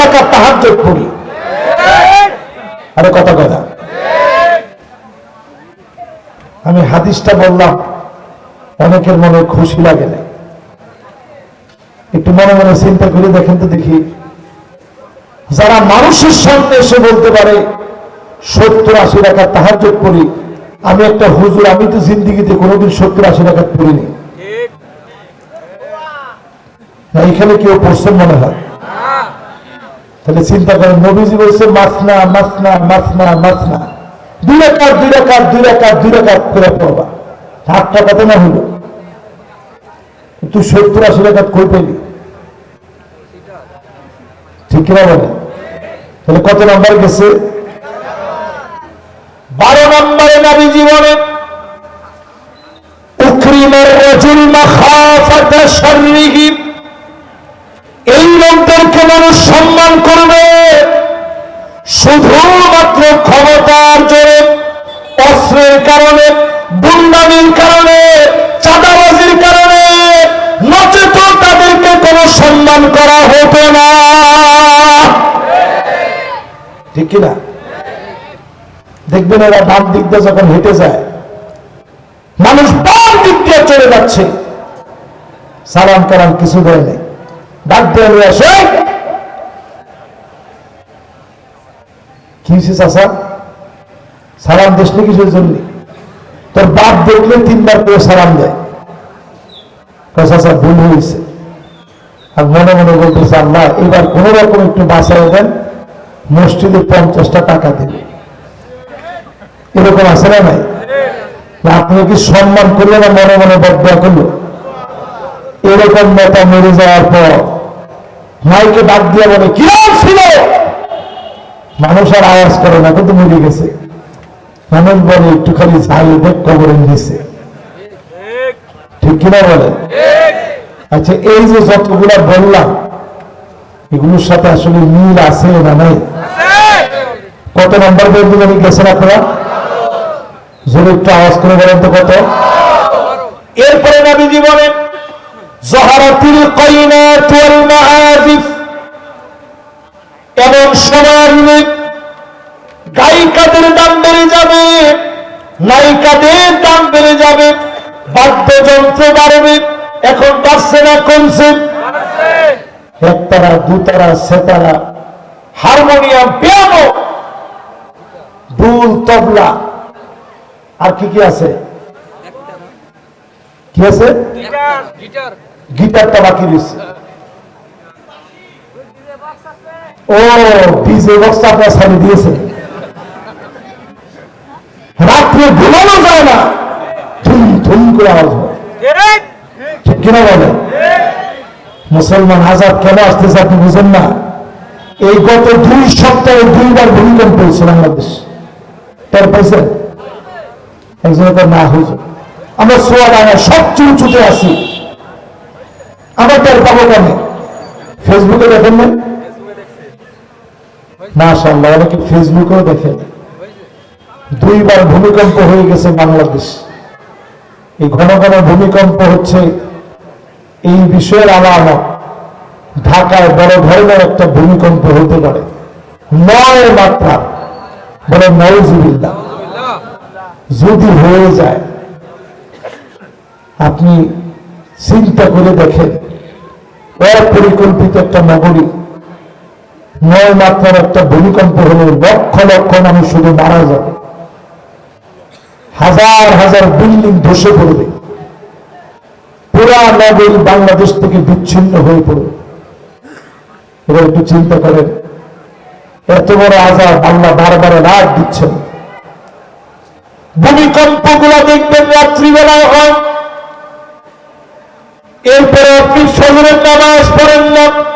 রাখা তাহার পড়ি। আরে কথা কথা। আমি হাদিসটা বললাম, অনেকের মনে খুশি লাগে না। একটু মনে মনে চিন্তা করে দেখেন তো দেখি। যারা মানুষের সামনে এসে বলতে পারে, সত্তর আশি টাকা তাহার যোগ করি আমি একটা হুজুর, আমি তো জিন্দিগিতে কোনোদিন সত্তর আশি টাকা পড়িনি। এখানে কেউ পড়ছেন মনে হয়। তাহলে চিন্তা করেন, নবীজি বলছে, মাসনা মাসনা মাসনা মাসনা। দুই রাকাত দুই রাকাত দুই করে পড়বা। আট টাকাতে না হলো। তুই সত্তর, আশি রাকাত কই পেলি? ঠিক বলে তাহলে কত নাম্বার গেছে? বারো নম্বরে নবী জীবনে উকরিমের রজুল মাখাফাতা শাররিহি শুধুমাত্র ক্ষমতার জোরে, অস্ত্রের কারণে দুর্নামির কারণে, চাঁদাবাজির কারণে নচেত তাদেরকে কোনো সম্মান করা হতো না। ঠিক কিনা? দেখবেন এরা বাম দিক দিয়ে যখন হেঁটে যায়, মানুষ বাম দিক দিয়ে চলে যাচ্ছে। সালাম কালাম কিছু দেয় নেই। ডাক দিয়ে আসে কি হয়েছে সালাম দিস নি জন্য? তোর বাপ দেখলে তিনবার করে সালাম দেয়। চাষা ভুল হয়েছে আর মনে মনে বলতেছে আল্লাহ, এবার কোন রকম একটু বাঁচাই দেন, মসজিদে পঞ্চাশটা টাকা দেবে। এরকম আছে না নাই? আপনি কি সম্মান করলেন না মনে মনে বদয়া করল? এরকম নেতা মরে যাওয়ার পর মাইকে ডাক দিয়ে বলে, কি ছিল? মানুষ আর আওয়াজ করে না কিন্তু মরে গেছে? মানুষ বলে, একটু খালি ঝাল দেখ কবরে দিছে ঠিক কিনা বলে আচ্ছা এই যে যতগুলা বললাম, এগুলোর সাথে আসলে মিল আছে না নাই? কত নম্বর বন্ধু গেছেন আপনারা? জোরে একটু আওয়াজ করে বলেন তো কত? এরপরে নবী জীবনে জহরাতিল কয়নাত মাআজিফ এবং সোনার গায়িকাদের দাম বেড়ে যাবে নায়িকাদের দাম বেড়ে যাবে বাদ্যযন্ত্র বাড়বে এখন বাড়ছে না কমছে। একতারা দুতারা সেতারা হারমোনিয়াম পিয়ানো দুল তবলা। আর কি কি আছে? কি আছে? গিটার। গিটারটা বাকি দিচ্ছে ও ডিজে বক্সটা আপনার সামনে দিয়েছে। রাত্রে ঘুমানো যায় না। থুম থুম করে আওয়াজ হয়। বলে মুসলমান আজাদ কেন আসতেছে আপনি বুঝেন না? এই গত দুই সপ্তাহে দুইবার ভূমিকম্প হয়েছে বাংলাদেশ। তার পাইছেন একজন না হুজুর আমরা সোয়া ডাঙা সবচেয়ে উঁচুতে আছি। আমরা তার পাবো কেন? ফেসবুকে দেখেন না? মাশাল্লাহ অনেকে ফেসবুকেও দেখেন দুইবার ভূমিকম্প হয়ে গেছে বাংলাদেশ। এই ঘন ঘন ভূমিকম্প হচ্ছে এই বিষয়ের আলামত। ঢাকায় বড় ধরনের একটা ভূমিকম্প হতে পারে। নয় মাত্রা, বলে নওজিবিল্লা যদি হয়ে যায়, আপনি চিন্তা করে দেখেন। অপরিকল্পিত একটা নগরী নয় মাত্রার একটা ভূমিকম্প হলে লক্ষ লক্ষ মানুষ শুধু মারা যাবে। হাজার হাজার বিল্ডিং ধসে পড়বে। পুরা নগরী বাংলাদেশ থেকে বিচ্ছিন্ন হয়ে পড়বে। এবার একটু চিন্তা করেন, এত বড় আজাদ আল্লাহ বারবার রাত দিচ্ছেন। ভূমিকম্পগুলো দেখবেন রাত্রিবেলায় হয়। এরপরে আপনি ফজরের নামাজ পড়েন না।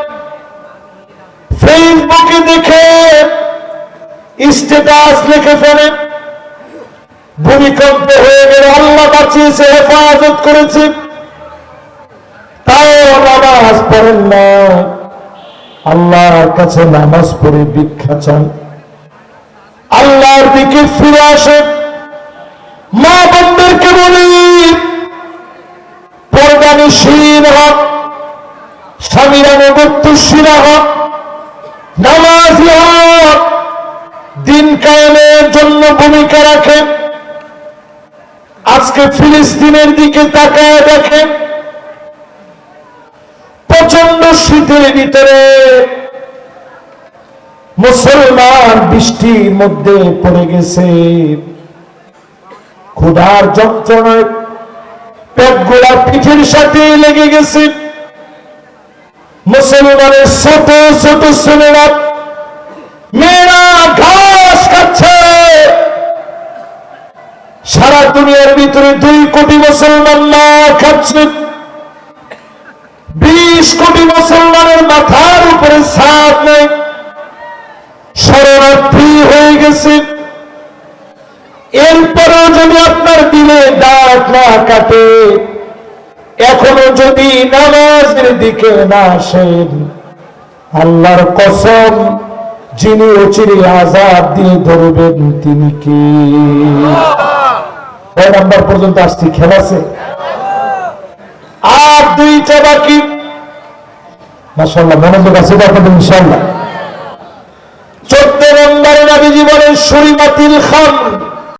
দেখে স্টেটাস লিখে ফেলেন ভূমিকম্প হয়ে গেলে আল্লাহ বাঁচিয়েছে, হেফাজত করেছে। তাও নামাজ পড়েন না। আল্লাহর কাছে নামাজ পড়ে ভিক্ষা চান। আল্লাহর দিকে ফিরে আসে মা বন্ধুরকে বলি পর্দানিশীল হক স্বামীরা স্বামীর অনুগত্যশীল হক নামাজি দিন কায়েমের জন্য ভূমিকা রাখে। আজকে ফিলিস্তিনের দিকে তাকায় দেখেন প্রচণ্ড শীতের ভিতরে মুসলমান বৃষ্টির মধ্যে পড়ে গেছে। ক্ষুধার যন্ত্রণায় পেট গোলা পিঠের সাথে লেগে গেছে। মুসলমানের ছোট ছোট ছেলেরা মেয়েরা ঘাস খাচ্ছে। সারা দুনিয়ার ভিতরে দুই কোটি মুসলমান না খাচ্ছে। বিশ কোটি মুসলমানের মাথার উপরে ছাদ নেই। শরণার্থী হয়ে গেছে। এরপরেও যদি আপনার দিলে দাঁত না কাটে এখনও যদি নামাজের দিকে না আসেন, আল্লাহর কসম, যিনি অচিরে আজাদ দিয়ে ধরবেন তিনি কি? নাম্বার পর্যন্ত আসছি খেলা আছে? আর দুইটা বাকি। মাসাল্লাহ মনোযোগ আছে আপনাদের ইনশাল্লাহ চোদ্দ নম্বরে নবীজি বলেন শরীমাতিল খাম